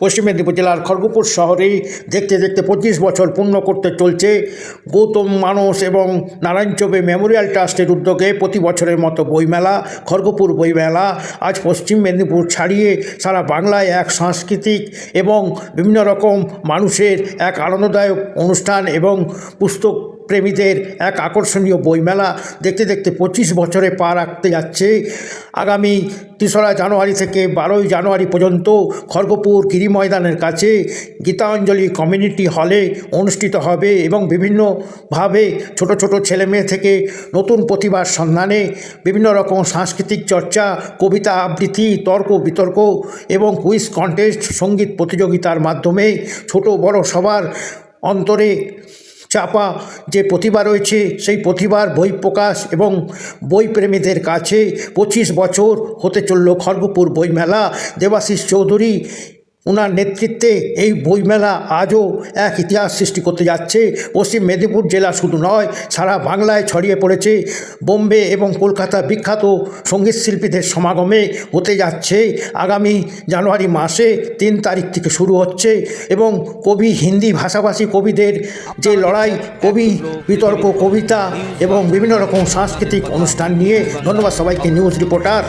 পশ্চিম মেদিনীপুর জেলার খড়গপুর শহরেই দেখতে দেখতে পঁচিশ বছর পূর্ণ করতে চলছে গৌতম মানস এবং নারায়ণচবে মেমোরিয়াল ট্রাস্টের উদ্যোগে প্রতি বছরের মতো বইমেলা, খড়গপুর বইমেলা, আজ পশ্চিম মেদিনীপুর ছাড়িয়ে সারা বাংলায় এক সাংস্কৃতিক এবং বিভিন্ন রকম মানুষের এক আনন্দদায়ক অনুষ্ঠান এবং পুস্তক প্রেমীদের এক আকর্ষণীয় বইমেলা দেখতে দেখতে পঁচিশ বছরে পা রাখতে যাচ্ছে। আগামী তেসরা জানুয়ারি থেকে বারোই জানুয়ারি পর্যন্ত খড়গপুর গিরি ময়দানের কাছে গীতাঞ্জলি কমিউনিটি হলে অনুষ্ঠিত হবে এবং বিভিন্নভাবে ছোট ছোট ছেলে মেয়ে থেকে নতুন প্রতিভার সন্ধানে বিভিন্ন রকম সাংস্কৃতিক চর্চা, কবিতা আবৃত্তি, তর্ক বিতর্ক এবং কুইজ কন্টেস্ট, সংগীত প্রতিযোগিতার মাধ্যমে ছোট বড় সবার অন্তরে চাপা যে প্রতিভা রয়েছে, সেই প্রতিভার বই প্রকাশ এবং বই প্রেমীদের কাছে পঁচিশ বছর হতে চলল খড়গপুর বইমেলা। দেবাশিস চৌধুরী ওনার নেতৃত্বে এই বইমেলা আজও এক ইতিহাস সৃষ্টি করতে যাচ্ছে। পশ্চিম মেদিনীপুর জেলা শুধু নয়, সারা বাংলায় ছড়িয়ে পড়েছে। বোম্বে এবং কলকাতা বিখ্যাত সংগীত শিল্পীদের সমাগমে হতে যাচ্ছে। আগামী জানুয়ারি মাসে তিন তারিখ থেকে শুরু হচ্ছে এবং কবি হিন্দি ভাষাভাষী কবিদের যে লড়াই, কবি বিতর্ক, কবিতা এবং বিভিন্ন রকম সাংস্কৃতিক অনুষ্ঠান নিয়ে ধন্যবাদ সবাইকে, নিউজ রিপোর্টার।